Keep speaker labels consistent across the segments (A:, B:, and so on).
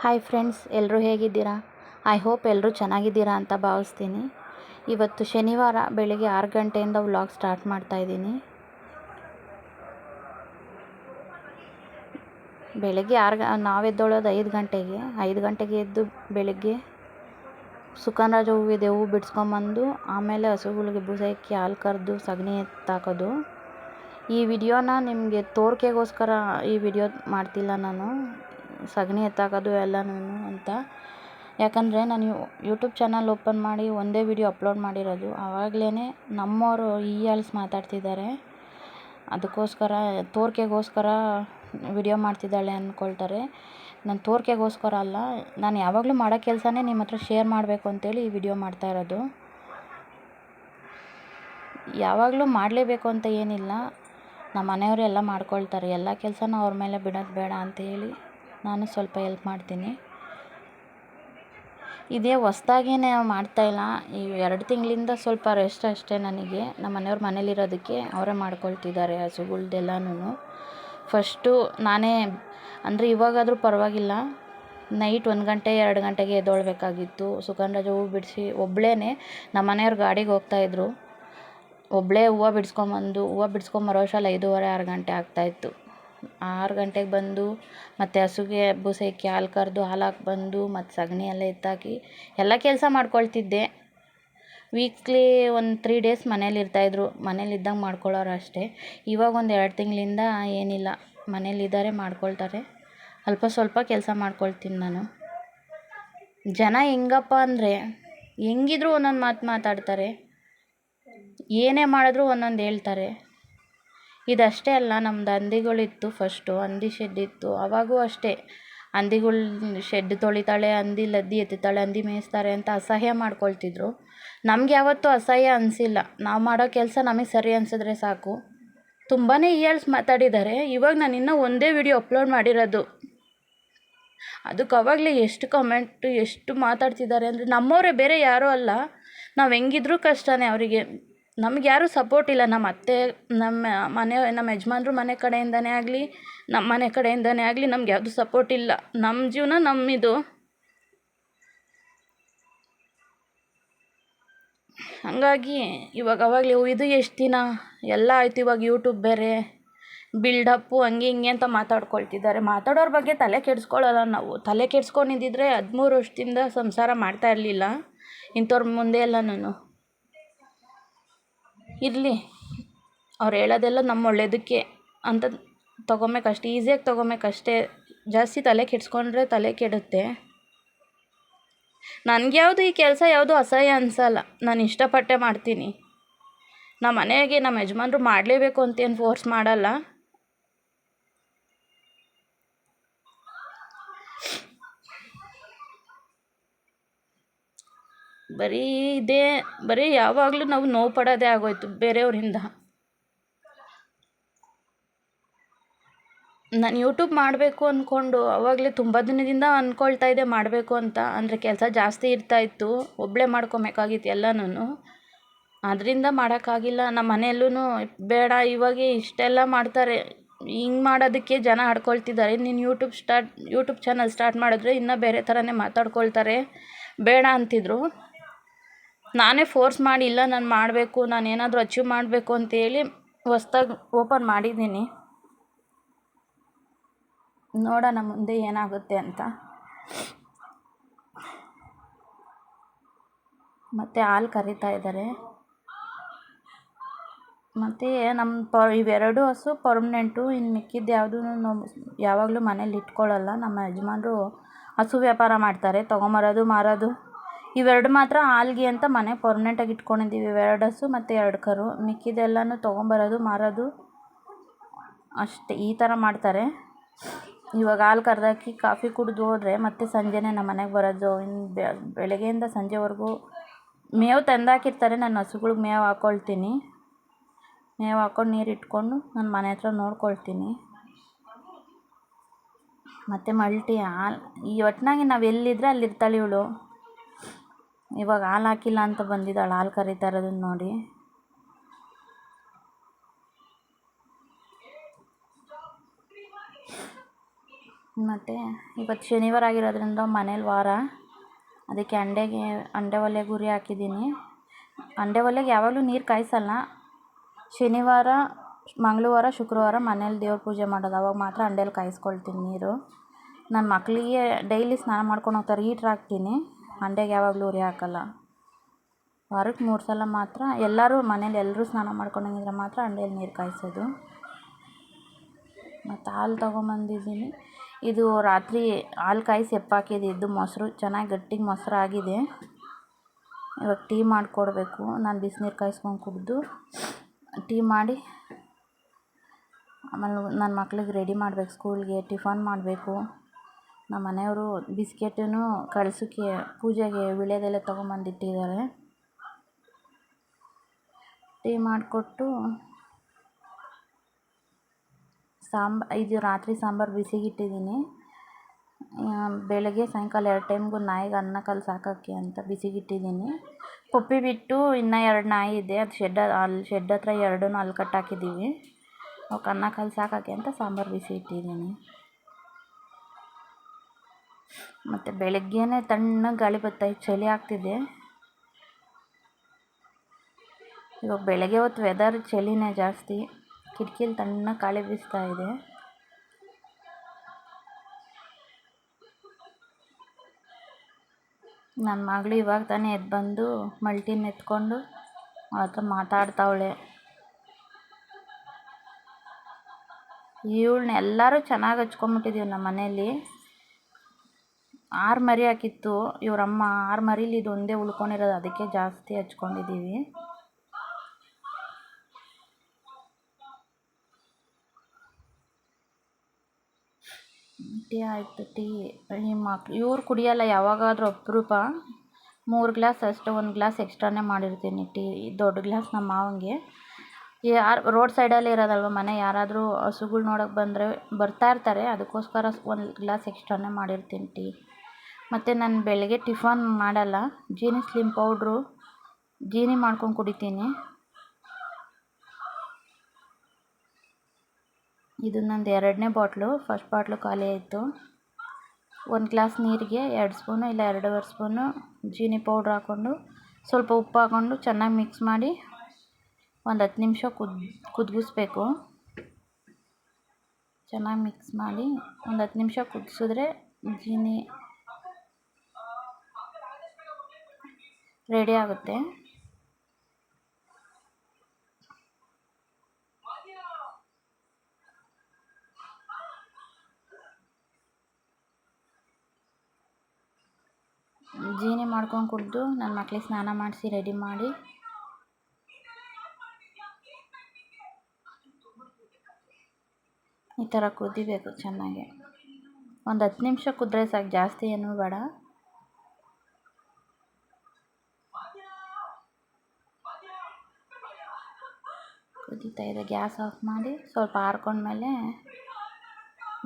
A: Hi friends ಎಲ್ಲರೂ ಹೇಗಿದ್ದೀರಾ? I hope ಎಲ್ಲರೂ ಚೆನ್ನಾಗಿದ್ದೀರಾ ಅಂತ ಭಾವಿಸ್ತೀನಿ. ಇವತ್ತು ಶನಿವಾರ ಬೆಳಿಗ್ಗೆ ಆರು ಗಂಟೆಯಿಂದ ವ್ಲಾಗ್ ಸ್ಟಾರ್ಟ್ ಮಾಡ್ತಾಯಿದ್ದೀನಿ ಬೆಳಿಗ್ಗೆ ಆರು ನಾವೆದ್ದೊಳೋದು ಐದು ಗಂಟೆಗೆ. ಐದು ಗಂಟೆಗೆ ಎದ್ದು ಬೆಳಗ್ಗೆ ಸುಕನ್ರಾಜ ಹೂವಿದೆ ಹೂವು ಬಿಡಿಸ್ಕೊಂಬಂದು ಆಮೇಲೆ ಹಸುಗಳಿಗೆ ಬೂಸೈಕ್ಕಿ ಹಾಲು ಕರೆದು ಸಗಣಿ ಎತ್ತಾಕೋದು. ಈ ವಿಡಿಯೋನ ನಿಮಗೆ ತೋರಿಕೆಗೋಸ್ಕರ ಈ ವಿಡಿಯೋ ಮಾಡ್ತಿಲ್ಲ ನಾನು. ಸಗಣಿ ಎತ್ತಾಕೋದು ಎಲ್ಲನೂ ಅಂತ. ಯಾಕಂದರೆ ನಾನು ಯೂಟ್ಯೂಬ್ ಚಾನಲ್ ಓಪನ್ ಮಾಡಿ ಒಂದೇ ವಿಡಿಯೋ ಅಪ್ಲೋಡ್ ಮಾಡಿರೋದು. ಆವಾಗಲೇ ನಮ್ಮವರು ಇಯಾಲ್ಸ್ ಮಾತಾಡ್ತಿದ್ದಾರೆ. ಅದಕ್ಕೋಸ್ಕರ, ತೋರಿಕೆಗೋಸ್ಕರ ವಿಡಿಯೋ ಮಾಡ್ತಿದ್ದಾಳೆ ಅಂದ್ಕೊಳ್ತಾರೆ ನಾನು ತೋರಿಕೆಗೋಸ್ಕರ ಅಲ್ಲ, ನಾನು ಯಾವಾಗಲೂ ಮಾಡೋ ಕೆಲಸನೇ ನಿಮ್ಮ ಹತ್ರ ಶೇರ್ ಮಾಡಬೇಕು ಅಂತೇಳಿ ಈ ವಿಡಿಯೋ ಮಾಡ್ತಾ ಇರೋದು. ಯಾವಾಗಲೂ ಮಾಡಲೇಬೇಕು ಅಂತ ಏನಿಲ್ಲ. ನಮ್ಮ ಮನೆಯವರು ಎಲ್ಲ ಮಾಡ್ಕೊಳ್ತಾರೆ. ಎಲ್ಲ ಕೆಲಸನೂ ಅವ್ರ ಮೇಲೆ ಬಿಡೋದು ಬೇಡ ಅಂತ ಹೇಳಿ. ನಾನು ಸ್ವಲ್ಪ ಎಲ್ಪ್ ಮಾಡ್ತೀನಿ. ಇದೇ ಹೊಸ್ದಾಗೇನೆ ಮಾಡ್ತಾಯಿಲ್ಲ ಈ ಎರಡು ತಿಂಗಳಿಂದ ಸ್ವಲ್ಪ ರೆಸ್ಟ್ ಅಷ್ಟೇ ನನಗೆ. ನಮ್ಮ ಮನೆಯವ್ರ ಮನೇಲಿರೋದಕ್ಕೆ ಅವರೇ ಮಾಡ್ಕೊಳ್ತಿದ್ದಾರೆ ಹಸುಗಳ್ದೆಲ್ಲನೂ. ಫಸ್ಟು ನಾನೇ, ಅಂದರೆ ಇವಾಗಾದರೂ ಪರವಾಗಿಲ್ಲ. ನೈಟ್ ಒಂದು ಗಂಟೆ, ಎರಡು ಗಂಟೆಗೆ ಎದ್ದೋಳ್ಬೇಕಾಗಿತ್ತು. ಸುಗಂಧರಾಜ ಹೂವು ಬಿಡಿಸಿ ಒಬ್ಬಳೇ ನಮ್ಮ ಮನೆಯವ್ರು ಗಾಡಿಗೆ ಹೋಗ್ತಾಯಿದ್ರು ಒಬ್ಬಳೇ ಹೂವು ಬಿಡಿಸ್ಕೊಂಬಂದು, ಹೂವು ಬಿಡಿಸ್ಕೊಂಬರೋ ಅಷ್ಟ್ರಲ್ಲಿ ಐದೂವರೆ, ಆರು ಗಂಟೆ ಆಗ್ತಾಯಿತ್ತು ಆರು ಗಂಟೆಗೆ ಬಂದು ಮತ್ತು ಹಸುಗೆ ಬೂಸೆಕ್ಕೆ ಹಾಲು ಕರೆದು ಹಾಲಾಕಿ ಬಂದು ಮತ್ತು ಸಗಣಿ ಎಲ್ಲ ಎತ್ತಾಕಿ ಎಲ್ಲ ಕೆಲಸ ಮಾಡ್ಕೊಳ್ತಿದ್ದೆ. ವೀಕ್ಲಿ ಒಂದು ತ್ರೀ ಡೇಸ್ ಮನೇಲಿ ಇರ್ತಾಯಿದ್ರು ಮನೇಲಿ ಇದ್ದಂಗೆ ಮಾಡ್ಕೊಳ್ಳೋರು ಅಷ್ಟೇ. ಇವಾಗ ಒಂದು ಎರಡು ತಿಂಗಳಿಂದ ಏನಿಲ್ಲ. ಮನೇಲಿದ್ದಾರೆ ಮಾಡ್ಕೊಳ್ತಾರೆ. ಅಲ್ಪ ಸ್ವಲ್ಪ ಕೆಲಸ ಮಾಡ್ಕೊಳ್ತೀನಿ ನಾನು. ಜನ ಹೆಂಗಪ್ಪ ಅಂದರೆ ಹೆಂಗಿದ್ರು ಒಂದೊಂದು ಮಾತು ಮಾತಾಡ್ತಾರೆ. ಏನೇ ಮಾಡಿದ್ರು ಒಂದೊಂದು ಹೇಳ್ತಾರೆ. ಇದಷ್ಟೇ ಅಲ್ಲ, ನಮ್ದು ಹಂದಿಗಳಿತ್ತು ಫಸ್ಟು ಹಂದಿ ಶೆಡ್ ಇತ್ತು, ಅವಾಗೂ ಅಷ್ಟೇ. ಹಂದಿಗಳ್ ಶೆಡ್ ತೊಳಿತಾಳೆ, ಹಂದಿ ಲದ್ದಿ ಎತ್ತುತ್ತಾಳೆ, ಹಂದಿ ಮೇಯಿಸ್ತಾರೆ ಅಂತ ಅಸಹ್ಯ ಮಾಡ್ಕೊಳ್ತಿದ್ರು. ನಮ್ಗೆ ಯಾವತ್ತೂ ಅಸಹ್ಯ ಅನಿಸಿಲ್ಲ. ನಾವು ಮಾಡೋ ಕೆಲಸ ನಮಗೆ ಸರಿ ಅನಿಸಿದ್ರೆ ಸಾಕು. ತುಂಬಾ ಇಯರ್ಸ್ ಮಾತಾಡಿದ್ದಾರೆ ಇವಾಗ ನಾನು ಇನ್ನೂ ಒಂದೇ ವಿಡಿಯೋ ಅಪ್ಲೋಡ್ ಮಾಡಿರೋದು. ಅದಕ್ಕೆ ಅವಾಗಲೇ ಎಷ್ಟು ಕಮೆಂಟು ಎಷ್ಟು ಮಾತಾಡ್ತಿದ್ದಾರೆ ಅಂದರೆ ನಮ್ಮವರೇ ಬೇರೆ ಯಾರೂ ಅಲ್ಲ. ನಾವು ಹೆಂಗಿದ್ರೂ ಕಷ್ಟನೇ ಅವರಿಗೆ. ನಮ್ಗೆ ಯಾರೂ ಸಪೋರ್ಟ್ ಇಲ್ಲ. ನಮ್ಮ ಅತ್ತೆ ನಮ್ಮ ಮನೆ ನಮ್ಮ ಯಜಮಾನ್ರು ಮನೆ ಕಡೆಯಿಂದನೇ ಆಗಲಿ ನಮ್ಮ ಮನೆ ಕಡೆಯಿಂದನೇ ಆಗಲಿ ನಮ್ಗೆ ಯಾವುದು ಸಪೋರ್ಟ್ ಇಲ್ಲ. ನಮ್ಮ ಜೀವನ ನಮ್ಮಿದು. ಹಾಗಾಗಿ ಇವಾಗ ಅವಾಗಲೇ ಇದು ಎಷ್ಟು ದಿನ? ಎಲ್ಲ ಆಯ್ತು ಇವಾಗ ಯೂಟ್ಯೂಬ್ ಬೇರೆ. ಬಿಲ್ಡಪ್ಪು ಹಂಗೆ ಹಿಂಗೆ ಅಂತ ಮಾತಾಡ್ಕೊಳ್ತಿದ್ದಾರೆ. ಮಾತಾಡೋರ ಬಗ್ಗೆ ತಲೆ ಕೆಡಿಸ್ಕೊಳ್ಳಲ್ಲ ನಾವು. ತಲೆ ಕೆಡ್ಸ್ಕೊಂಡಿದ್ದಿದ್ರೆ ಹದಿಮೂರು ವರ್ಷದಿಂದ ಸಂಸಾರ ಮಾಡ್ತಾ ಇರಲಿಲ್ಲ. ಇಂಥವ್ರ ಮುಂದೆ ಎಲ್ಲ ನಾನು. ಇರಲಿ. ಅವ್ರು ಹೇಳೋದೆಲ್ಲ ನಮ್ಮ ಒಳ್ಳೇದಕ್ಕೆ ಅಂತ ತೊಗೊಬೇಕಷ್ಟೆ ಈಸಿಯಾಗಿ ತೊಗೊಬೇಕಷ್ಟೇ ಜಾಸ್ತಿ ತಲೆ ಕೆಡಿಸ್ಕೊಂಡ್ರೆ ತಲೆ ಕೆಡುತ್ತೆ. ನನಗೆ ಯಾವುದು ಈ ಕೆಲಸ ಯಾವುದು ಅಸಹ್ಯ ಅನಿಸಲ್ಲ. ನಾನು ಇಷ್ಟಪಟ್ಟೆ ಮಾಡ್ತೀನಿ. ನಮ್ಮ ಮನೆಗೆ ನಮ್ಮ ಯಜಮಾನ್ರು ಮಾಡಲೇಬೇಕು ಅಂತೇನು ಫೋರ್ಸ್ ಮಾಡಲ್ಲ. ಬರೀ ಇದೇ, ಬರೀ ಯಾವಾಗಲೂ ನಾವು ನೋವು ಪಡೋದೇ ಆಗೋಯ್ತು ಬೇರೆಯವರಿಂದ. ನಾನು ಯೂಟ್ಯೂಬ್ ಮಾಡಬೇಕು ಅಂದ್ಕೊಂಡು ಆವಾಗಲೇ ತುಂಬ ದಿನದಿಂದ ಅಂದ್ಕೊಳ್ತಾ ಇದ್ದೆ ಮಾಡಬೇಕು ಅಂತ, ಅಂದರೆ ಕೆಲಸ ಜಾಸ್ತಿ ಇರ್ತಾಯಿತ್ತು ಒಬ್ಬಳೇ ಮಾಡ್ಕೊಬೇಕಾಗಿತ್ತು ಎಲ್ಲನೂ ಅದರಿಂದ ಮಾಡೋಕ್ಕಾಗಿಲ್ಲ ನಮ್ಮ ಮನೆಯಲ್ಲೂ ಬೇಡ, ಇವಾಗ ಇಷ್ಟೆಲ್ಲ ಮಾಡ್ತಾರೆ. ಹಿಂಗೆ ಮಾಡೋದಕ್ಕೆ ಜನ ಆಡ್ಕೊಳ್ತಿದ್ದಾರೆ. ನೀನು YouTube start YouTube channel start ಮಾಡಿದ್ರೆ ಇನ್ನೂ ಬೇರೆ ಥರನೇ ಮಾತಾಡ್ಕೊಳ್ತಾರೆ. ಬೇಡ ಅಂತಿದ್ರು. ನಾನೇ ಫೋರ್ಸ್ ಮಾಡಿ ಇಲ್ಲ, ನಾನು ಮಾಡಬೇಕು, ನಾನು ಏನಾದರೂ ಅಚೀವ್ ಮಾಡಬೇಕು ಅಂತೇಳಿ ಹೊಸ್ದಾಗಿ ಓಪನ್ ಮಾಡಿದ್ದೀನಿ. ನೋಡೋಣ ಮುಂದೆ ಏನಾಗುತ್ತೆ ಅಂತ. ಮತ್ತು ಹಾಲು ಕರಿತಾ ಇದ್ದಾರೆ. ಮತ್ತು ನಮ್ಮ ಪ ಇವೆರಡು ಹಸು ಪರ್ಮನೆಂಟು ಇನ್ನು ಮಿಕ್ಕಿದ್ದು ಯಾವುದೂ ನಾವು ಯಾವಾಗಲೂ ಮನೇಲಿ ಇಟ್ಕೊಳ್ಳಲ್ಲ. ನಮ್ಮ ಯಜಮಾನ್ರು ಹಸು ವ್ಯಾಪಾರ ಮಾಡ್ತಾರೆ, ತೊಗೊಂಬರೋದು ಮಾರೋದು. ಇವೆರಡು ಮಾತ್ರ ಆಲ್ಗೆ ಅಂತ ಮನೆ ಪರ್ಮನೆಂಟಾಗಿ ಇಟ್ಕೊಂಡಿದ್ದೀವಿ. ಇವೆರಡು ಹಸು ಮತ್ತು ಎರಡು ಕರು. ಮಿಕ್ಕಿದೆಲ್ಲನೂ ತೊಗೊಂಬರೋದು, ಮಾರೋದು ಅಷ್ಟೇ. ಈ ಥರ ಮಾಡ್ತಾರೆ. ಇವಾಗ ಹಾಲು ಕರೆದಾಕಿ ಕಾಫಿ ಕುಡಿದು ಹೋದರೆ ಮತ್ತೆ ಸಂಜೆನೇ ನಮ್ಮ ಮನೆಗೆ ಬರೋದು. ಇನ್ನು ಬೆಳಗ್ಗೆಯಿಂದ ಸಂಜೆವರೆಗೂ ಮೇವು ತಂದಾಕಿರ್ತಾರೆ. ನಾನು ಹಸುಗಳಿಗೆ ಮೇವು ಹಾಕ್ಕೊಳ್ತೀನಿ ಮೇವು ಹಾಕ್ಕೊಂಡು ನೀರು ಇಟ್ಕೊಂಡು ನಾನು ಮನೆ ಹತ್ರ ನೋಡ್ಕೊಳ್ತೀನಿ. ಮತ್ತು ಮಲ್ಟಿ ಹಾಲು. ಈ ಒಟ್ಟಿನಾಗೆ ನಾವು ಎಲ್ಲಿದ್ದರೆ ಅಲ್ಲಿ ಇರ್ತಾಳೆ ಇವಳು. ಇವಾಗ ಹಾಲು ಹಾಕಿಲ್ಲ ಅಂತ ಬಂದಿದ್ದಾಳೆ. ಹಾಲು ಕರಿತಾ ಇರೋದನ್ನು ನೋಡಿ. ಮತ್ತು ಇವತ್ತು ಶನಿವಾರ ಆಗಿರೋದ್ರಿಂದ ಮನೇಲಿ ವಾರ. ಅದಕ್ಕೆ ಅಂಡೆಗೆ, ಅಂಡೆ ಒಲೆಗೆ ಗುರಿ ಹಾಕಿದ್ದೀನಿ. ಅಂಡೆ ಒಲೆಗೆ ಯಾವಾಗಲೂ ನೀರು ಕಾಯಿಸಲ್ಲ. ಶನಿವಾರ, ಮಂಗಳವಾರ, ಶುಕ್ರವಾರ ಮನೇಲಿ ದೇವ್ರ ಪೂಜೆ ಮಾಡೋದು. ಅವಾಗ ಮಾತ್ರ ಅಂಡೇಲಿ ಕಾಯಿಸ್ಕೊಳ್ತೀನಿ ನೀರು. ನನ್ನ ಮಕ್ಕಳಿಗೆ ಡೈಲಿ ಸ್ನಾನ ಮಾಡ್ಕೊಂಡು ಹೋಗ್ತಾರೆ. ಹೀಟ್ರ್ ಹಾಕ್ತೀನಿ. ಅಂಡೆಗೆ ಯಾವಾಗಲೂ ಉರಿ ಹಾಕಲ್ಲ. ವಾರಕ್ಕೆ ಮೂರು ಸಲ ಮಾತ್ರ ಎಲ್ಲರೂ ಮನೇಲಿ ಎಲ್ಲರೂ ಸ್ನಾನ ಮಾಡ್ಕೊಂಡಂಗಿದ್ರೆ ಮಾತ್ರ ಹಂಡೆಯಲ್ಲಿ ನೀರು ಕಾಯಿಸೋದು. ಮತ್ತು ಹಾಲು ತೊಗೊಂಬಂದಿದ್ದೀನಿ. ಇದು ರಾತ್ರಿ ಹಾಲು ಕಾಯಿಸಿ ಎಪ್ಪಾಕಿದ್ದು ಮೊಸರು ಚೆನ್ನಾಗಿ ಗಟ್ಟಿಗೆ ಮೊಸರು ಆಗಿದೆ. ಇವಾಗ ಟೀ ಮಾಡಿಕೊಡ್ಬೇಕು. ನಾನು ಬಿಸಿನೀರು ಕಾಯಿಸ್ಕೊಂಡು ಕುಡಿದು ಟೀ ಮಾಡಿ ಆಮೇಲೆ ನನ್ನ ಮಕ್ಳಿಗೆ ರೆಡಿ ಮಾಡ್ಬೇಕು. ಸ್ಕೂಲ್ಗೆ ಟಿಫನ್ ಮಾಡಬೇಕು. ನಮ್ಮ ಮನೆಯವರು ಬಿಸ್ಕೆಟನ್ನು ಕಳ್ಸೋಕ್ಕೆ ಪೂಜೆಗೆ ವೀಳ್ಯದೆಲೆ ತೊಗೊಂಬಂದಿಟ್ಟಿದ್ದಾರೆ. ಟೀ ಮಾಡಿಕೊಟ್ಟು ಸಾಂಬ, ಇದು ರಾತ್ರಿ ಸಾಂಬಾರು ಬಿಸಿಗಿಟ್ಟಿದ್ದೀನಿ. ಬೆಳಗ್ಗೆ ಸಾಯಂಕಾಲ ಎರಡು ಟೈಮ್ಗೂ ನಾಯಿಗೆ ಅನ್ನ ಕಲ್ಸಿ ಹಾಕೋಕ್ಕೆ ಅಂತ ಬಿಸಿಗಿಟ್ಟಿದ್ದೀನಿ. ಪಪ್ಪಿ ಬಿಟ್ಟು ಇನ್ನೂ ಎರಡು ನಾಯಿ ಇದೆ. ಅದು ಶೆಡ್, ಅಲ್ಲಿ ಶೆಡ್ ಹತ್ರ ಎರಡೂ ಅಲ್ಲಿ ಕಟ್ಟಾಕಿದ್ದೀವಿ. ಅವಕ್ಕೆ ಅನ್ನ ಕಲ್ಸಿ ಹಾಕೋಕ್ಕೆ ಅಂತ ಸಾಂಬಾರು ಬಿಸಿ ಇಟ್ಟಿದ್ದೀನಿ ಮತ್ತು ಬೆಳಗ್ಗೆನೇ ತಣ್ಣಗೆ ಗಾಳಿ ಬರ್ತಾ ಚಳಿ ಆಗ್ತಿದೆ. ಇವಾಗ ಬೆಳಗ್ಗೆ ಹೊತ್ತು ವೆದರ್ ಚಳಿನೇ ಜಾಸ್ತಿ. ಕಿಟಕಿಲಿ ತಣ್ಣಗೆ ಗಾಳಿ ಬೀಸ್ತಾ ಇದೆ. ನನ್ನ ಮಗಳು ಇವಾಗ ತಾನೇ ಎದ್ದು ಬಂದು ಮಲ್ಟಿನ ಎತ್ಕೊಂಡು ಹತ್ರ ಮಾತಾಡ್ತಾವಳೆ. ಇವಳನ್ನ ಎಲ್ಲರೂ ಚೆನ್ನಾಗಿ ಹಚ್ಕೊಂಬಿಟ್ಟಿದ್ದೀವಿ ನಮ್ಮ ಮನೇಲಿ. ಆರು ಮರಿ ಹಾಕಿತ್ತು. ಇವರಮ್ಮ ಆರು ಮರೀಲಿ ಇದು ಒಂದೇ ಉಳ್ಕೊಂಡಿರೋದು. ಅದಕ್ಕೆ ಜಾಸ್ತಿ ಹಚ್ಕೊಂಡಿದ್ದೀವಿ ಟೀ ಆಯಿತು, ಟೀ. ನಿಮ್ಮ ಮಕ್ಳು, ಇವ್ರು ಕುಡಿಯೋಲ್ಲ, ಯಾವಾಗಾದರೂ ಅಪರೂಪ. ಮೂರು ಗ್ಲಾಸ್ ಅಷ್ಟು, ಒಂದು ಗ್ಲಾಸ್ ಎಕ್ಸ್ಟ್ರಾನೇ ಮಾಡಿರ್ತೀನಿ ಟೀ. ದೊಡ್ಡ ಗ್ಲಾಸ್ ನಮ್ಮ ಮಾವಂಗೆ. ಯಾರು, ರೋಡ್ ಸೈಡಲ್ಲಿ ಇರೋದಲ್ವ ಮನೆ, ಯಾರಾದರೂ ಹಸುಗಳು ನೋಡೋಕೆ ಬಂದರೆ ಬರ್ತಾ ಇರ್ತಾರೆ. ಅದಕ್ಕೋಸ್ಕರ ಒಂದು ಗ್ಲಾಸ್ ಎಕ್ಸ್ಟ್ರಾನೇ ಮಾಡಿರ್ತೀನಿ ಟೀ. ಮತ್ತು ನಾನು ಬೆಳಗ್ಗೆ ಟಿಫನ್ ಮಾಡಲ್ಲ. ಜೀನಿ ಸ್ಲಿಮ್ ಪೌಡ್ರು, ಜೀನಿ ಮಾಡ್ಕೊಂಡು ಕುಡಿತೀನಿ. ಇದು ನಂದು ಎರಡನೇ ಬಾಟ್ಲು. ಫಸ್ಟ್ ಬಾಟ್ಲು ಖಾಲಿ ಆಯಿತು. ಒಂದು ಗ್ಲಾಸ್ ನೀರಿಗೆ ಎರಡು ಸ್ಪೂನು ಇಲ್ಲ ಎರಡೂವರೆ ಸ್ಪೂನು ಜೀನಿ ಪೌಡ್ರ್ ಹಾಕ್ಕೊಂಡು ಸ್ವಲ್ಪ ಉಪ್ಪು ಹಾಕ್ಕೊಂಡು ಚೆನ್ನಾಗಿ ಮಿಕ್ಸ್ ಮಾಡಿ ಒಂದು ಹತ್ತು ನಿಮಿಷ ಕುದ್ ಕುದಿಸ್ಬೇಕು ಚೆನ್ನಾಗಿ ಮಿಕ್ಸ್ ಮಾಡಿ ಒಂದು ಹತ್ತು ನಿಮಿಷ ಕುದಿಸಿದ್ರೆ ಜೀನಿ ರೆಡಿ ಆಗುತ್ತೆ. ಜೀನಿ ಮಾಡ್ಕೊಂಡು ಕುಡಿದು ನನ್ನ ಮಕ್ಳಿಗೆ ಸ್ನಾನ ಮಾಡಿಸಿ ರೆಡಿ ಮಾಡಿ. ಈ ಥರ ಕುದಿಬೇಕು ಚೆನ್ನಾಗಿ. ಒಂದು ಹತ್ತು ನಿಮಿಷ ಕುದ್ರೆ ಸಾಕು, ಜಾಸ್ತಿ ಏನೂ ಬೇಡ. ಕುದೀತಾ ಇದೆ, ಗ್ಯಾಸ್ ಆಫ್ ಮಾಡಿ ಸ್ವಲ್ಪ ಆರ್ಕೊಂಡ್ಮೇಲೆ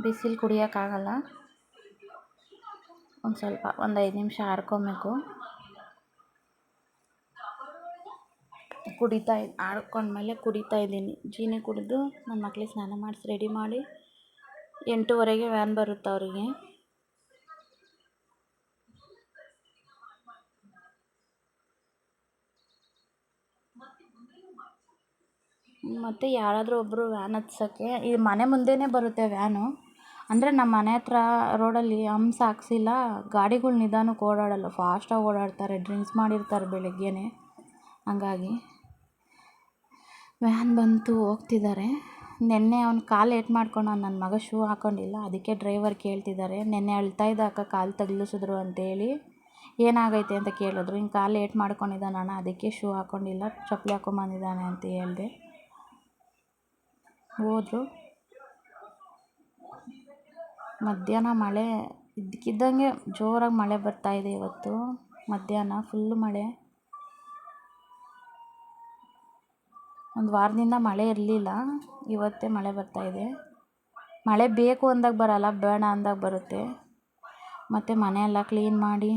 A: ಬಿಸಿಲು ಕುಡಿಯೋಕ್ಕಾಗಲ್ಲ. ಒಂದು ಸ್ವಲ್ಪ, ಒಂದು ಐದು ನಿಮಿಷ ಆರ್ಕೊಬೇಕು. ಕುಡಿತಾ ಆರ್ಕೊಂಡ್ಮೇಲೆ ಕುಡಿತಾ ಇದ್ದೀನಿ. ಜೀನಿ ಕುಡಿದು ನನ್ನ ಮಕ್ಳಿಗೆ ಸ್ನಾನ ಮಾಡಿಸಿ ರೆಡಿ ಮಾಡಿ ಎಂಟೂವರೆಗೆ ವ್ಯಾನ್ ಬರುತ್ತೆ ಅವರಿಗೆ. ಮತ್ತು ಯಾರಾದರೂ ಒಬ್ಬರು ವ್ಯಾನ್ ಹತ್ಸೋಕ್ಕೆ, ಈ ಮನೆ ಮುಂದೆಯೇ ಬರುತ್ತೆ ವ್ಯಾನು ಅಂದರೆ ನಮ್ಮ ಮನೆ ಹತ್ರ ರೋಡಲ್ಲಿ ಹಂಪ್ಸ್ ಹಾಕ್ಸಿಲ್ಲ, ಗಾಡಿಗಳು ನಿಧಾನಕ್ಕೆ ಓಡಾಡಲ್ಲ ಫಾಸ್ಟಾಗಿ ಓಡಾಡ್ತಾರೆ ಡ್ರಿಂಕ್ಸ್ ಮಾಡಿರ್ತಾರೆ ಬೆಳಗ್ಗೆನೇ. ಹಂಗಾಗಿ ವ್ಯಾನ್ ಬಂತು, ಹೋಗ್ತಿದ್ದಾರೆ. ನೆನ್ನೆ ಅವ್ನು ಕಾಲು ಏಟ್ ಮಾಡ್ಕೊಂಡು ನನ್ನ ಮಗ ಶೂ ಹಾಕ್ಕೊಂಡಿಲ್ಲ ಅದಕ್ಕೆ ಡ್ರೈವರ್ ಕೇಳ್ತಿದ್ದಾರೆ. ನೆನ್ನೆ ಅಳ್ತಾ ಇದ್ದ ಅಕ್ಕ ಕಾಲು ತಗ್ಲಿಸಿದ್ರು ಅಂತೇಳಿ, ಏನಾಗೈತೆ ಅಂತ ಕೇಳಿದ್ರು. ಹಿಂಗೆ ಕಾಲು ಏಟ್ ಮಾಡ್ಕೊಂಡಿದ್ದಾನಣ್ಣ, ಅದಕ್ಕೆ ಶೂ ಹಾಕ್ಕೊಂಡಿಲ್ಲ ಚಪ್ಪಲಿ ಹಾಕೊಂಬಂದಿದ್ದಾನೆ ಅಂತ ಹೇಳಿದೆ. ಹೋದ್ರು. ಮಧ್ಯಾಹ್ನ ಮಳೆ ಇದ್ದಕ್ಕಿದ್ದಂಗೆ ಜೋರಾಗಿ ಮಳೆ ಬರ್ತಾಯಿದೆ ಇವತ್ತು. ಮಧ್ಯಾಹ್ನ ಫುಲ್ ಮಳೆ. ಒಂದು ವಾರದಿಂದ ಮಳೆ ಇರಲಿಲ್ಲ. ಇವತ್ತೇ ಮಳೆ ಬರ್ತಾಯಿದೆ ಮಳೆ ಬೇಕು ಅಂದಾಗ ಬರಲ್ಲ, ಬೇಡ ಅಂದಾಗ ಬರುತ್ತೆ. ಮತ್ತು ಮನೆಯೆಲ್ಲ ಕ್ಲೀನ್ ಮಾಡಿ,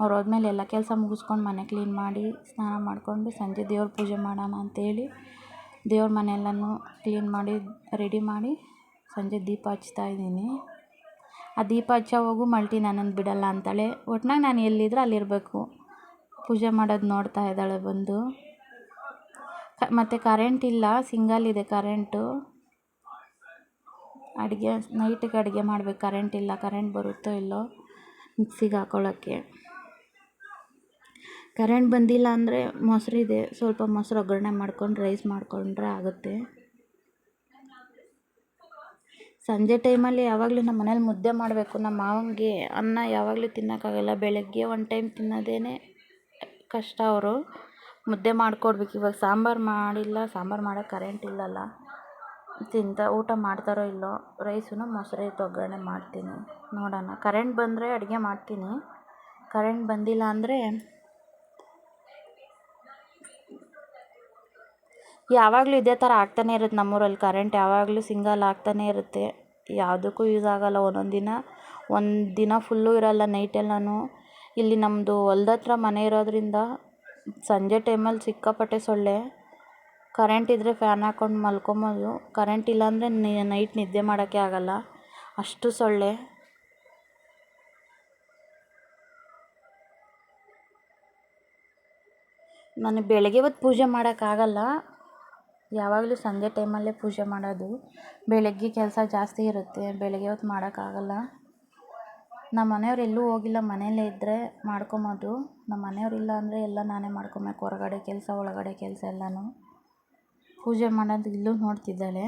A: ಅವ್ರು ಹೋದ್ಮೇಲೆ ಎಲ್ಲ ಕೆಲಸ ಮುಗಿಸ್ಕೊಂಡು ಮನೆ ಕ್ಲೀನ್ ಮಾಡಿ, ಸ್ನಾನ ಮಾಡಿಕೊಂಡು ಸಂಜೆ ದೇವ್ರ ಪೂಜೆ ಮಾಡೋಣ ಅಂತೇಳಿ ದೇವ್ರ ಮನೆಯೆಲ್ಲನು ಕ್ಲೀನ್ ಮಾಡಿ, ರೆಡಿ ಮಾಡಿ ಸಂಜೆ ದೀಪ ಹಚ್ತಾ ಇದ್ದೀನಿ. ಆ ದೀಪ ಹಚ್ಚೋವಾಗೂ ಮಲ್ಟಿ ನನ್ನನ್ನು ಬಿಡಲ್ಲ ಅಂತಾಳೆ. ಒಟ್ನಾಗ ನಾನು ಎಲ್ಲಿದ್ರೆ ಅಲ್ಲಿರಬೇಕು. ಪೂಜೆ ಮಾಡೋದು ನೋಡ್ತಾ ಇದ್ದಾಳೆ ಬಂದು. ಮತ್ತು ಕರೆಂಟ್ ಇಲ್ಲ ಸಿಂಗಲ್ ಇದೆ ಕರೆಂಟು ಅಡುಗೆ ನೈಟಿಗೆ ಅಡುಗೆ ಮಾಡ್ಬೇಕು. ಕರೆಂಟ್ ಇಲ್ಲ ಕರೆಂಟ್ ಬರುತ್ತೋ ಇಲ್ಲೋ ಮಿಕ್ಸಿಗೆ ಹಾಕೊಳ್ಳೋಕ್ಕೆ. ಕರೆಂಟ್ ಬಂದಿಲ್ಲ ಅಂದರೆ ಮೊಸರಿದೆ ಸ್ವಲ್ಪ ಮೊಸರು ಒಗ್ಗರಣೆ ಮಾಡ್ಕೊಂಡು ರೈಸ್ ಮಾಡಿಕೊಂಡ್ರೆ ಆಗುತ್ತೆ. ಸಂಜೆ ಟೈಮಲ್ಲಿ ಯಾವಾಗಲೂ ನಮ್ಮ ಮನೇಲಿ ಮುದ್ದೆ ಮಾಡಬೇಕು. ನಮ್ಮ ಮಾವಂಗೆ ಅನ್ನ ಯಾವಾಗಲೂ ತಿನ್ನೋಕ್ಕಾಗಲ್ಲ ಬೆಳಗ್ಗೆ ಒನ್ ಟೈಮ್ ತಿನ್ನೋದೇ ಕಷ್ಟ ಅವರು. ಮುದ್ದೆ ಮಾಡಿಕೊಡ್ಬೇಕು. ಇವಾಗ ಸಾಂಬಾರು ಮಾಡಿಲ್ಲ. ಸಾಂಬಾರು ಮಾಡೋಕ್ಕೆ ಕರೆಂಟ್ ಇಲ್ಲಲ್ಲ. ತಿಂತ ಊಟ ಮಾಡ್ತಾರೋ ಇಲ್ಲೋ ರೈಸನ್ನು ಮೊಸರು ಇತ್ತು, ಒಗ್ಗರಣೆ ಮಾಡ್ತೀನಿ. ನೋಡೋಣ. ಕರೆಂಟ್ ಬಂದರೆ ಅಡುಗೆ ಮಾಡ್ತೀನಿ. ಕರೆಂಟ್ ಬಂದಿಲ್ಲ ಅಂದರೆ ಯಾವಾಗಲೂ ಇದೇ ಥರ ಆಗ್ತಾನೆ ಇರುತ್ತೆ ನಮ್ಮೂರಲ್ಲಿ ಕರೆಂಟ್ ಯಾವಾಗಲೂ ಸಿಂಗಲ್ ಆಗ್ತಾನೆ ಇರುತ್ತೆ. ಯಾವುದಕ್ಕೂ ಯೂಸ್ ಆಗೋಲ್ಲ ಒಂದೊಂದು ದಿನ. ಒಂದು ದಿನ ಫುಲ್ಲು ಇರೋಲ್ಲ ನೈಟೆಲ್ಲನೂ ಇಲ್ಲಿ ನಮ್ಮದು ಹೊಲ್ದ ಹತ್ರ ಮನೆ ಇರೋದರಿಂದ ಸಂಜೆ ಟೈಮಲ್ಲಿ ಸಿಕ್ಕಾಪಟ್ಟೆ ಸೊಳ್ಳೆ. ಕರೆಂಟ್ ಇದ್ದರೆ ಫ್ಯಾನ್ ಹಾಕ್ಕೊಂಡು ಮಲ್ಕೊಬೋದು. ಕರೆಂಟ್ ಇಲ್ಲಾಂದರೆ ನೈಟ್ ನಿದ್ದೆ ಮಾಡೋಕ್ಕೆ ಆಗಲ್ಲ. ಅಷ್ಟು ಸೊಳ್ಳೆ. ನನಗೆ ಬೆಳಗ್ಗೆ ಹೊತ್ತು ಪೂಜೆ ಮಾಡೋಕ್ಕಾಗಲ್ಲ ಯಾವಾಗಲೂ ಸಂಜೆ ಟೈಮಲ್ಲೇ ಪೂಜೆ ಮಾಡೋದು. ಬೆಳಗ್ಗೆ ಕೆಲಸ ಜಾಸ್ತಿ ಇರುತ್ತೆ. ಬೆಳಗ್ಗೆ ಹೊತ್ತು ಮಾಡೋಕ್ಕಾಗಲ್ಲ. ನಮ್ಮ ಮನೆಯವ್ರು ಎಲ್ಲೂ ಹೋಗಿಲ್ಲ. ಮನೆಯಲ್ಲೇ ಇದ್ದರೆ ಮಾಡ್ಕೊಬೋದು. ನಮ್ಮ ಮನೆಯವ್ರು ಇಲ್ಲ ಅಂದರೆ ಎಲ್ಲ ನಾನೇ ಮಾಡ್ಕೊಬೇಕು. ಹೊರಗಡೆ ಕೆಲಸ, ಒಳಗಡೆ ಕೆಲಸ ಎಲ್ಲನೂ. ಪೂಜೆ ಮಾಡೋದು ಇಲ್ಲೂ ನೋಡ್ತಿದ್ದಾಳೆ.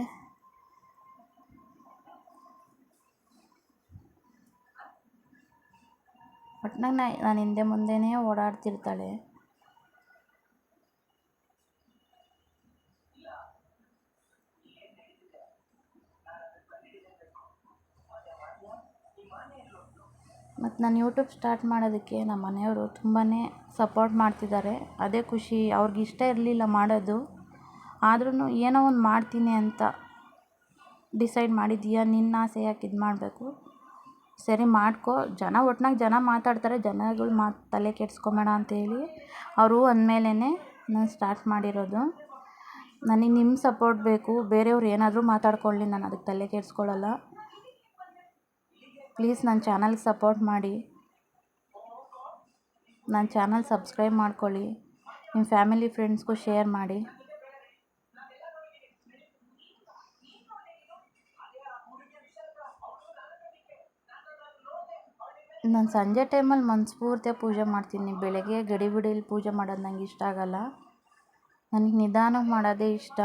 A: ಒಟ್ನಾಗ ನಾನು ಹಿಂದೆ ಮುಂದೆನೇ ಓಡಾಡ್ತಿರ್ತಾಳೆ. ಮತ್ತು ನಾನು ಯೂಟ್ಯೂಬ್ ಸ್ಟಾರ್ಟ್ ಮಾಡೋದಕ್ಕೆ ನಮ್ಮ ಮನೆಯವರು ತುಂಬಾ ಸಪೋರ್ಟ್ ಮಾಡ್ತಿದ್ದಾರೆ ಅದೇ ಖುಷಿ, ಅವ್ರಿಗೆ ಇಷ್ಟ ಇರಲಿಲ್ಲ ಮಾಡೋದು. ಆದ್ರೂ ಏನೋ ಒಂದು ಮಾಡ್ತೀನಿ ಅಂತ ಡಿಸೈಡ್ ಮಾಡಿದ್ದೀಯ ನಿನ್ನ ಆಸೆ ಯಾಕೆ ಇದು ಮಾಡಬೇಕು? ಸರಿ, ಮಾಡ್ಕೋ. ಜನ ಒಟ್ನಾಗ ಜನ ಮಾತಾಡ್ತಾರೆ, ಜನಗಳ ಮಾತು ತಲೆ ಕೆಡ್ಸ್ಕೊಬೇಡ ಅಂತೇಳಿ ಅವರು ಅಂದಮೇಲೆ ನಾನು ಸ್ಟಾರ್ಟ್ ಮಾಡಿರೋದು. ನನಗೆ ನಿಮ್ಮ ಸಪೋರ್ಟ್ ಬೇಕು. ಬೇರೆಯವ್ರು ಏನಾದರೂ ಮಾತಾಡ್ಕೊಳ್ಳಿ, ನಾನು ಅದಕ್ಕೆ ತಲೆ ಕೆಡ್ಸ್ಕೊಳ್ಳಲ್ಲ ಪ್ಲೀಸ್ ನನ್ನ ಚಾನಲ್ಗೆ ಸಪೋರ್ಟ್ ಮಾಡಿ. ನನ್ನ ಚಾನಲ್ ಸಬ್ಸ್ಕ್ರೈಬ್ ಮಾಡ್ಕೊಳ್ಳಿ. ನಿಮ್ಮ ಫ್ಯಾಮಿಲಿ ಫ್ರೆಂಡ್ಸ್ಗೂ ಶೇರ್ ಮಾಡಿ. ನಾನು ಸಂಜೆ ಟೈಮಲ್ಲಿ ಮನಸ್ಫೂರ್ತಿಯಾಗಿ ಪೂಜೆ ಮಾಡ್ತೀನಿ. ಬೆಳಗ್ಗೆ ಗಡಿಬಿಡಿಯಲ್ಲಿ ಪೂಜೆ ಮಾಡೋದು ನಂಗೆ ಇಷ್ಟ ಆಗಲ್ಲ. ನನಗೆ ನಿಧಾನಕ್ಕೆ ಮಾಡೋದೇ ಇಷ್ಟ.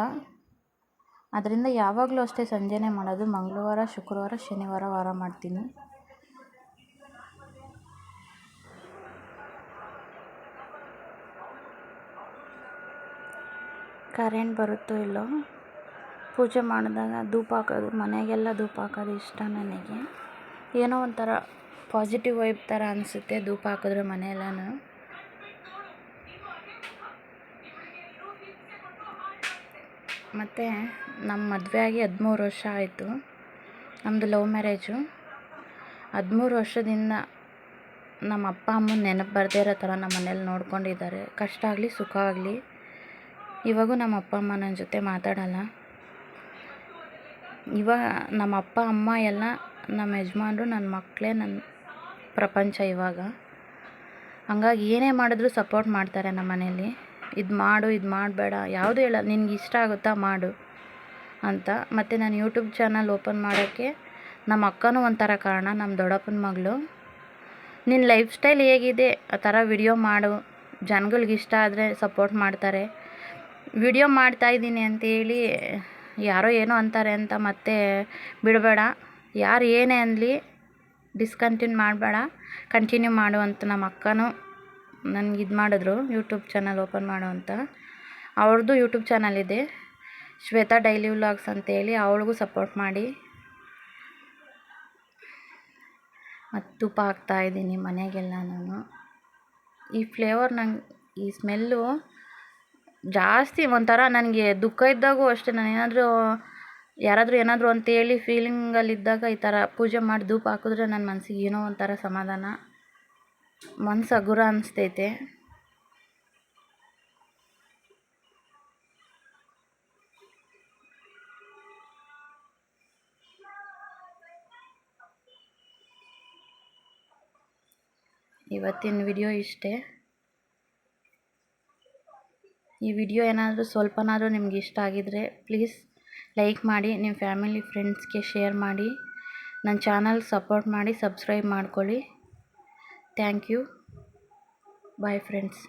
A: ಅದರಿಂದ ಯಾವಾಗಲೂ ಅಷ್ಟೇ ಸಂಜೆನೇ ಮಾಡೋದು. ಮಂಗಳವಾರ, ಶುಕ್ರವಾರ, ಶನಿವಾರ, ವಾರ ಮಾಡ್ತೀನಿ. ಕರೆಂಟ್ ಬರುತ್ತೋ ಇಲ್ಲೋ? ಪೂಜೆ ಮಾಡಿದಾಗ ಧೂಪ ಹಾಕೋದು, ಮನೆಗೆಲ್ಲ ಧೂಪ ಹಾಕೋದು ಇಷ್ಟ ನನಗೆ. ಏನೋ ಒಂಥರ ಪಾಸಿಟಿವ್ ವೈಬ್ ಥರ ಅನಿಸುತ್ತೆ ಧೂಪ ಹಾಕಿದ್ರೆ ಮನೆಯೆಲ್ಲನೂ. ಮತ್ತು ನಮ್ಮ ಮದುವೆ ಆಗಿ ಹದಿಮೂರು ವರ್ಷ ಆಯಿತು. ನಮ್ಮದು ಲವ್ ಮ್ಯಾರೇಜು. ಹದಿಮೂರು ವರ್ಷದಿಂದ ನಮ್ಮ ಅಪ್ಪ ಅಮ್ಮನ ನೆನಪು ಬರದೇ ಇರೋ ಥರ ನಮ್ಮ ಮನೇಲಿ ನೋಡ್ಕೊಂಡಿದ್ದಾರೆ. ಕಷ್ಟ ಆಗಲಿ, ಸುಖ ಆಗಲಿ. ಇವಾಗೂ ನಮ್ಮ ಅಪ್ಪ, ಅಮ್ಮ ನನ್ನ ಜೊತೆ ಮಾತಾಡಲ್ಲ. ಇವಾಗ ನಮ್ಮ ಅಪ್ಪ, ಅಮ್ಮ ಎಲ್ಲ ನಮ್ಮ ಯಜಮಾನ್ರು, ನನ್ನ ಮಕ್ಕಳೇ ನನ್ನ ಪ್ರಪಂಚ ಇವಾಗ. ಹಂಗಾಗಿ ಏನೇ ಮಾಡಿದ್ರು ಸಪೋರ್ಟ್ ಮಾಡ್ತಾರೆ ನಮ್ಮ ಮನೇಲಿ. ಇದು ಮಾಡು, ಇದು ಮಾಡಬೇಡ. ಯಾವುದೂ ಹೇಳಲ್ಲ ನಿನಗೆ ಇಷ್ಟ ಆಗುತ್ತಾ ಮಾಡು ಅಂತ. ಮತ್ತು ನಾನು ಯೂಟ್ಯೂಬ್ ಚಾನಲ್ ಓಪನ್ ಮಾಡೋಕ್ಕೆ ನಮ್ಮ ಅಕ್ಕನೂ ಒಂಥರ ಕಾರಣ ನಮ್ಮ ದೊಡ್ಡಪ್ಪನ ಮಗಳು. ನಿನ್ನ ಲೈಫ್ ಸ್ಟೈಲ್ ಹೇಗಿದೆ? ಆ ಥರ ವಿಡಿಯೋ ಮಾಡು. ಜನಗಳಿಗೆ ಇಷ್ಟ ಆದರೆ ಸಪೋರ್ಟ್ ಮಾಡ್ತಾರೆ. ವಿಡಿಯೋ ಮಾಡ್ತಾಯಿದ್ದೀನಿ ಅಂತೇಳಿ ಯಾರೋ ಏನೋ ಅಂತಾರೆ ಅಂತ ಮತ್ತೆ ಬಿಡಬೇಡ. ಯಾರು ಏನೇ ಅನ್ನಲಿ ಡಿಸ್ಕಂಟಿನ್ಯೂ ಮಾಡಬೇಡ. ಕಂಟಿನ್ಯೂ ಮಾಡು ಅಂತ ನಮ್ಮ ಅಕ್ಕನೂ. ನನ್ಗೆ ಇದು ಮಾಡಿದ್ರು ಯೂಟ್ಯೂಬ್ ಚಾನಲ್ ಓಪನ್ ಮಾಡು ಅಂತ. ಅವ್ರದ್ದು ಯೂಟ್ಯೂಬ್ ಚಾನಲ್ ಇದೆ. ಶ್ವೇತಾ ಡೈಲಿ ವ್ಲಾಗ್ಸ್ ಅಂತೇಳಿ ಅವಳಿಗೂ ಸಪೋರ್ಟ್ ಮಾಡಿ. ಮತ್ತು ತುಪ್ಪ ಹಾಕ್ತಾಯಿದ್ದೀನಿ ನಾನು. ಈ ಫ್ಲೇವರ್ ನಂಗೆ, ಈ ಸ್ಮೆಲ್ಲು ಜಾಸ್ತಿ ಒಂಥರ ನನಗೆ ದುಃಖ ಇದ್ದಾಗೂ ಅಷ್ಟೇ. ನಾನು ಏನಾದರೂ, ಯಾರಾದರೂ ಏನಾದರೂ ಅಂತೇಳಿ ಫೀಲಿಂಗಲ್ಲಿದ್ದಾಗ ಈ ಥರ ಪೂಜೆ ಮಾಡಿ ಧೂಪ ಹಾಕಿದ್ರೆ ನನ್ನ ಮನಸ್ಸಿಗೆ ಏನೋ ಒಂಥರ ಸಮಾಧಾನ. ಮನ್ಸು ಹಗುರ ಅನಿಸ್ತೈತೆ. ಇವತ್ತಿನ ವಿಡಿಯೋ ಇಷ್ಟೇ. ಈ ವಿಡಿಯೋ ಏನಾದರೂ ಸ್ವಲ್ಪನಾದರೂ ನಿಮ್ಗೆ ಇಷ್ಟ ಆಗಿದರೆ ಪ್ಲೀಸ್ ಲೈಕ್ ಮಾಡಿ, ನಿಮ್ಮ ಫ್ಯಾಮಿಲಿ ಫ್ರೆಂಡ್ಸ್ಗೆ ಶೇರ್ ಮಾಡಿ, ನನ್ನ ಚಾನಲ್ ಸಪೋರ್ಟ್ ಮಾಡಿ, ಸಬ್ಸ್ಕ್ರೈಬ್ ಮಾಡ್ಕೊಳ್ಳಿ. Thank you bye friends